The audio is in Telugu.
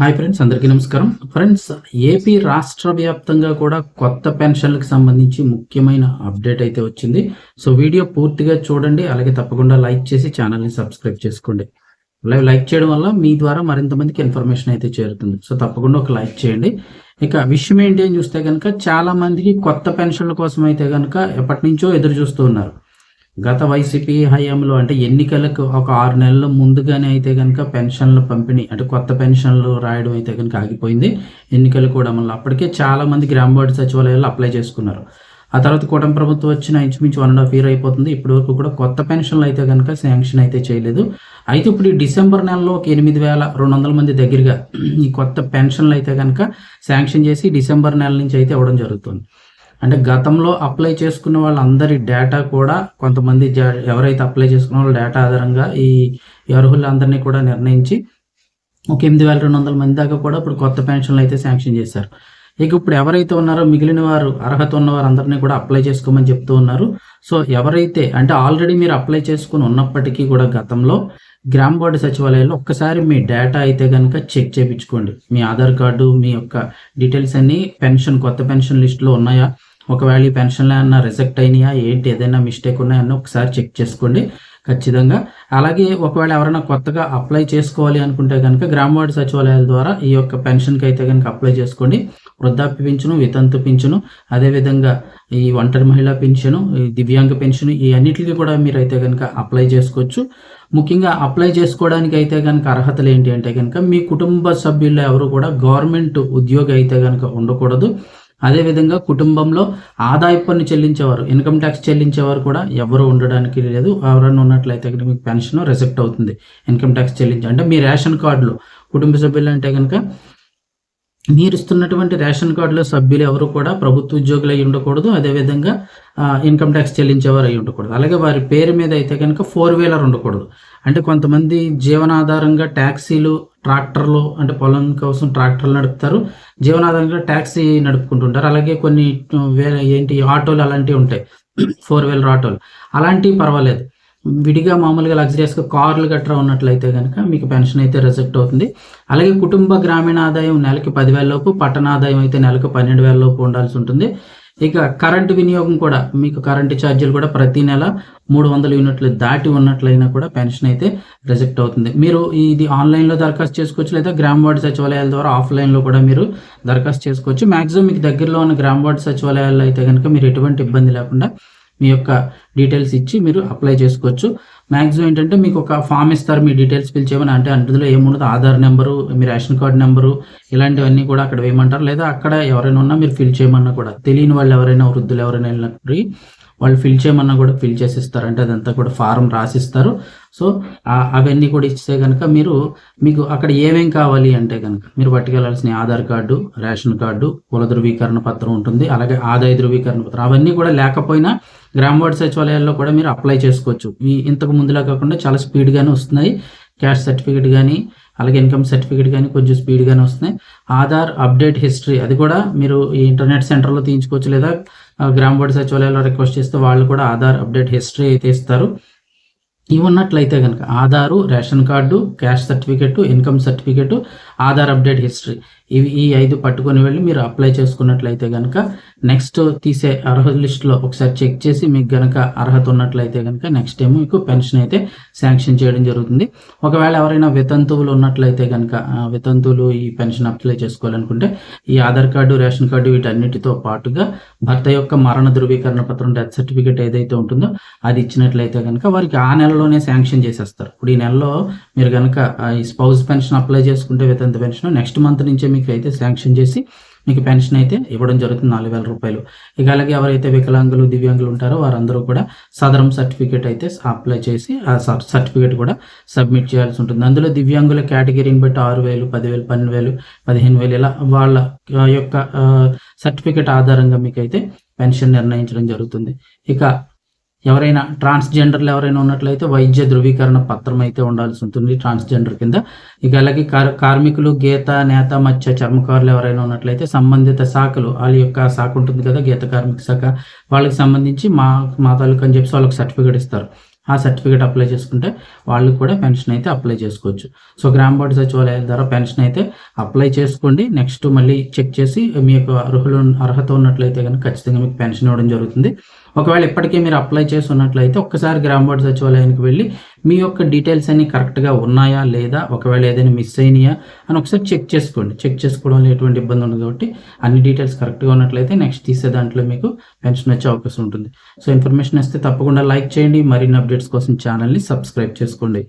హాయ్ ఫ్రెండ్స్ అందరికీ నమస్కారం. ఫ్రెండ్స్ ఏపీ రాష్ట్ర వ్యాప్తంగా కూడా కొత్త పెన్షన్లకు సంబంధించి ముఖ్యమైన అప్డేట్ అయితే వచ్చింది. సో వీడియో పూర్తిగా చూడండి అలాగే తప్పకుండా లైక్ చేసి ఛానల్ని సబ్స్క్రైబ్ చేసుకోండి. అలాగే లైక్ చేయడం వల్ల మీ ద్వారా మరింత మందికి ఇన్ఫర్మేషన్ అయితే చేరుతుంది. సో తప్పకుండా ఒక లైక్ చేయండి. ఇక విషయం ఏంటి అని చూస్తే కనుక చాలా మందికి కొత్త పెన్షన్ల కోసం అయితే కనుక ఎప్పటి నుంచో ఎదురు చూస్తూ ఉన్నారు. గత వైసీపీ హయాంలో అంటే ఎన్నికలకు ఒక ఆరు నెలల ముందుగానే అయితే కనుక పెన్షన్ల పంపిణీ అంటే కొత్త పెన్షన్లు రాయడం అయితే కనుక ఆగిపోయింది. ఎన్నికలు కూడా మళ్ళీ అప్పటికే చాలా మంది గ్రామ వార్డు సచివాలయాల్లో అప్లై చేసుకున్నారు. ఆ తర్వాత కూటమి ప్రభుత్వం వచ్చిన ఇంచుమించు వన్ అండ్ హాఫ్ ఇయర్ అయిపోతుంది. ఇప్పటి వరకు కూడా కొత్త పెన్షన్లు అయితే కనుక శాంక్షన్ అయితే చేయలేదు. అయితే ఇప్పుడు ఈ డిసెంబర్ నెలలో ఒక ఎనిమిది వేల రెండు వందల మంది దగ్గరగా ఈ కొత్త పెన్షన్లు అయితే కనుక శాంక్షన్ చేసి డిసెంబర్ నెల నుంచి అయితే ఇవ్వడం జరుగుతుంది. అంటే గతంలో అప్లై చేసుకున్న వాళ్ళందరి డేటా కూడా కొంతమంది ఎవరైతే అప్లై చేసుకున్న వాళ్ళ డేటా ఆధారంగా ఈ అర్హులందరినీ కూడా నిర్ణయించి ఒక ఎనిమిది వేల రెండు వందల మంది దాకా కూడా ఇప్పుడు కొత్త పెన్షన్లు అయితే శాంక్షన్ చేశారు. ఇక ఇప్పుడు ఎవరైతే ఉన్నారో మిగిలిన వారు అర్హత ఉన్న వారందరినీ కూడా అప్లై చేసుకోమని చెప్తూ ఉన్నారు. సో ఎవరైతే అంటే ఆల్రెడీ మీరు అప్లై చేసుకుని ఉన్నప్పటికీ కూడా గతంలో గ్రామ వార్డు సచివాలయంలో ఒక్కసారి మీ డేటా అయితే కనుక చెక్ చేయించుకోండి. మీ ఆధార్ కార్డు మీ యొక్క డీటెయిల్స్ అన్నీ పెన్షన్ కొత్త పెన్షన్ లిస్టులో ఉన్నాయా? ఒకవేళ ఈ పెన్షన్లు ఏమన్నా రిజెక్ట్ అయినాయా? ఏంటి? ఏదైనా మిస్టేక్ ఉన్నాయన్న ఒకసారి చెక్ చేసుకోండి. ఖచ్చితంగా. అలాగే ఒకవేళ ఎవరైనా కొత్తగా అప్లై చేసుకోవాలి అనుకుంటే కనుక గ్రామ సచివాలయాల ద్వారా ఈ యొక్క పెన్షన్కి అయితే కనుక అప్లై చేసుకోండి. వృద్ధాప్య పింఛను వితంతు పింఛను అదేవిధంగా ఈ ఒంటరి మహిళా పెన్షను ఈ దివ్యాంగ పెన్షన్ ఈ అన్నిటికీ కూడా మీరు అయితే కనుక అప్లై చేసుకోవచ్చు. ముఖ్యంగా అప్లై చేసుకోవడానికి అయితే కనుక అర్హతలు ఏంటి అంటే కనుక మీ కుటుంబ సభ్యుల్లో ఎవరు కూడా గవర్నమెంట్ ఉద్యోగి అయితే కనుక ఉండకూడదు. అదేవిధంగా కుటుంబంలో ఆదాయ పన్ను చెల్లించేవారు ఇన్కమ్ ట్యాక్స్ చెల్లించేవారు కూడా ఎవరు ఉండడానికి లేదు. ఎవరైనా ఉన్నట్లయితే కనుక మీకు పెన్షన్ రిజెక్ట్ అవుతుంది. ఇన్కమ్ ట్యాక్స్ చెల్లించి అంటే మీ రేషన్ కార్డులో కుటుంబ సభ్యులు అంటే కనుక మీరు ఇస్తున్నటువంటి రేషన్ కార్డులో సభ్యులు ఎవరు కూడా ప్రభుత్వ ఉద్యోగులు అయి ఉండకూడదు. అదేవిధంగా ఇన్కమ్ ట్యాక్స్ చెల్లించేవారు అయి ఉండకూడదు. అలాగే వారి పేరు మీద అయితే కనుక ఫోర్ వీలర్ ఉండకూడదు. అంటే కొంతమంది జీవనాధారంగా ట్యాక్సీలు ట్రాక్టర్లు అంటే పొలం కోసం ట్రాక్టర్లు నడుపుతారు. జీవనాధారంగా ట్యాక్సీ నడుపుకుంటుంటారు. అలాగే కొన్ని వేరే ఏంటి ఆటోలు అలాంటివి ఉంటాయి. ఫోర్ వీలర్ ఆటోలు. అలాంటివి పర్వాలేదు. విడిగా మామూలుగా లగ్జరియస్గా కార్లు గట్రా ఉన్నట్లయితే కనుక మీకు పెన్షన్ అయితే రిజెక్ట్ అవుతుంది. అలాగే కుటుంబ గ్రామీణ ఆదాయం నెలకి పదివేల లోపు పట్టణ ఆదాయం అయితే నెలకు పన్నెండు వేల లోపు ఉండాల్సి ఉంటుంది. ఇక కరెంటు వినియోగం కూడా మీకు కరెంటు ఛార్జీలు కూడా ప్రతి నెల మూడు వందల యూనిట్లు దాటి ఉన్నట్లయినా కూడా పెన్షన్ అయితే రిజెక్ట్ అవుతుంది. మీరు ఇది ఆన్లైన్లో దరఖాస్తు చేసుకోవచ్చు లేదా గ్రామ వార్డు సచివాలయాల ద్వారా ఆఫ్లైన్లో కూడా మీరు దరఖాస్తు చేసుకోవచ్చు. మ్యాక్సిమం మీకు దగ్గరలో ఉన్న గ్రామ వార్డు సచివాలయాల్లో అయితే కనుక మీరు ఎటువంటి ఇబ్బంది లేకుండా మీ యొక్క డీటెయిల్స్ ఇచ్చి మీరు అప్లై చేసుకోవచ్చు. మ్యాక్సిమం ఏంటంటే మీకు ఒక ఫామ్ ఇస్తారు మీ డీటెయిల్స్ ఫిల్ చేయమని. అంటే అందులో ఏముండదు? ఆధార్ నెంబరు మీ రేషన్ కార్డ్ నెంబరు ఇలాంటివన్నీ కూడా అక్కడ వేయమంటారు? లేదా అక్కడ ఎవరైనా ఉన్నా మీరు ఫిల్ చేయమన్నా కూడా. తెలియని వాళ్ళు ఎవరైనా వృద్ధులు ఎవరైనా వెళ్ళినప్పుడు వాళ్ళు ఫిల్ చేయమన్నా కూడా ఫిల్ చేసి ఇస్తారు అంటే అదంతా కూడా ఫారం రాసిస్తారు. సో అవన్నీ కూడా ఇస్తే కనుక మీరు మీకు అక్కడ ఏమేం కావాలి అంటే కనుక మీరు పట్టుకెళ్ళాల్సిన ఆధార్ కార్డు రేషన్ కార్డు కుల ధృవీకరణ పత్రం ఉంటుంది. అలాగే ఆదాయ ధృవీకరణ పత్రం. అవన్నీ కూడా లేకపోయినా గ్రామ వార్డు సచివాలయాల్లో కూడా మీరు అప్లై చేసుకోవచ్చు. ఈ ఇంతకు ముందులా కాకుండా చాలా స్పీడ్గానే వస్తున్నాయి. క్యాష్ సర్టిఫికేట్ కానీ అలాగే ఇన్కమ్ సర్టిఫికేట్ కానీ కొంచెం స్పీడ్గానే వస్తున్నాయి. ఆధార్ అప్డేట్ హిస్టరీ అది కూడా మీరు ఈ ఇంటర్నెట్ సెంటర్లో తీయించుకోవచ్చు లేదా గ్రామ బోర్డు సచివాలయంలో రిక్వెస్ట్ చేస్తే వాళ్ళు కూడా ఆధార్ అప్డేట్ హిస్టరీ అయితే ఇస్తారు. ఇవి ఉన్నట్లయితే కనుక Aadhaar ration card caste certificate income certificate Aadhaar update history. ఇవి ఈ ఐదు పట్టుకొని వెళ్ళి మీరు అప్లై చేసుకున్నట్లయితే కనుక నెక్స్ట్ తీసే అర్హత లిస్టులో ఒకసారి చెక్ చేసి మీకు కనుక అర్హత ఉన్నట్లయితే కనుక నెక్స్ట్ టైం మీకు పెన్షన్ అయితే శాంక్షన్ చేయడం జరుగుతుంది. ఒకవేళ ఎవరైనా వితంతువులు ఉన్నట్లయితే కనుక వితంతువులు ఈ పెన్షన్ అప్లై చేసుకోవాలనుకుంటే ఈ ఆధార్ కార్డు రేషన్ కార్డు వీటన్నిటితో పాటుగా భర్త యొక్క మరణ ధృవీకరణ పత్రం డెత్ సర్టిఫికేట్ ఏదైతే ఉంటుందో అది ఇచ్చినట్లయితే కనుక వారికి ఆ నెలలోనే శాంక్షన్ చేసేస్తారు. ఇప్పుడు ఈ నెలలో మీరు కనుక ఈ స్పౌస్ పెన్షన్ అప్లై చేసుకుంటే వితంతు పెన్షన్? నెక్స్ట్ మంత్ నుంచే మీకు అయితే శాంక్షన్ చేసి మీకు పెన్షన్ అయితే ఇవ్వడం జరుగుతుంది నాలుగు వేల రూపాయలు. ఇక అలాగే ఎవరైతే వికలాంగులు దివ్యాంగులు ఉంటారో వారందరూ కూడా సదరం సర్టిఫికేట్ అయితే అప్లై చేసి ఆ సర్టిఫికేట్ కూడా సబ్మిట్ చేయాల్సి ఉంటుంది. అందులో దివ్యాంగుల కేటగిరీని బట్టి ఆరు వేలు పదివేలు పన్నెండు వేలు పదిహేను వేలు ఇలా వాళ్ళ యొక్క సర్టిఫికేట్ ఆధారంగా మీకు అయితే పెన్షన్ నిర్ణయించడం జరుగుతుంది. ఇక ఎవరైనా ట్రాన్స్జెండర్లు ఎవరైనా ఉన్నట్లయితే వైద్య ధృవీకరణ పత్రం అయితే ఉండాల్సి ఉంటుంది ట్రాన్స్జెండర్ కింద. ఇక అలాగే కార్మికులు గీత నేత మత్స్య చర్మకారులు ఎవరైనా ఉన్నట్లయితే సంబంధిత శాఖలు వాళ్ళ యొక్క శాఖ ఉంటుంది కదా గీత కార్మిక శాఖ వాళ్ళకి సంబంధించి మా మా తాలూకు అని చెప్పి వాళ్ళకి సర్టిఫికేట్ ఇస్తారు. ఆ సర్టిఫికేట్ అప్లై చేసుకుంటే వాళ్ళు కూడా పెన్షన్ అయితే అప్లై చేసుకోవచ్చు. సో గ్రామ వార్డు సచివాలయాల ద్వారా పెన్షన్ అయితే అప్లై చేసుకోండి. నెక్స్ట్ మళ్ళీ చెక్ చేసి మీ యొక్క అర్హులు అర్హత ఉన్నట్లయితే కనుక ఖచ్చితంగా మీకు పెన్షన్ ఇవ్వడం జరుగుతుంది. ఒకవేళ ఇప్పటికే మీరు అప్లై చేసి ఉన్నట్లయితే ఒక్కసారి గ్రామ సచివాలయానికి వెళ్ళి మీ యొక్క డీటెయిల్స్ అన్ని కరెక్ట్గా ఉన్నాయా లేదా ఒకవేళ ఏదైనా మిస్ అయినాయా అని ఒకసారి చెక్ చేసుకోండి. చెక్ చేసుకోవడంలో ఎటువంటి ఇబ్బంది ఉండదు కాబట్టి అన్ని డీటెయిల్స్ కరెక్ట్గా ఉన్నట్లయితే నెక్స్ట్ తీసే దాంట్లో మీకు పెన్షన్ వచ్చే అవకాశం ఉంటుంది. సో ఇన్ఫర్మేషన్ ఇస్తే తప్పకుండా లైక్ చేయండి. మరిన్ని అప్డేట్స్ కోసం ఛానల్ని సబ్స్క్రైబ్ చేసుకోండి.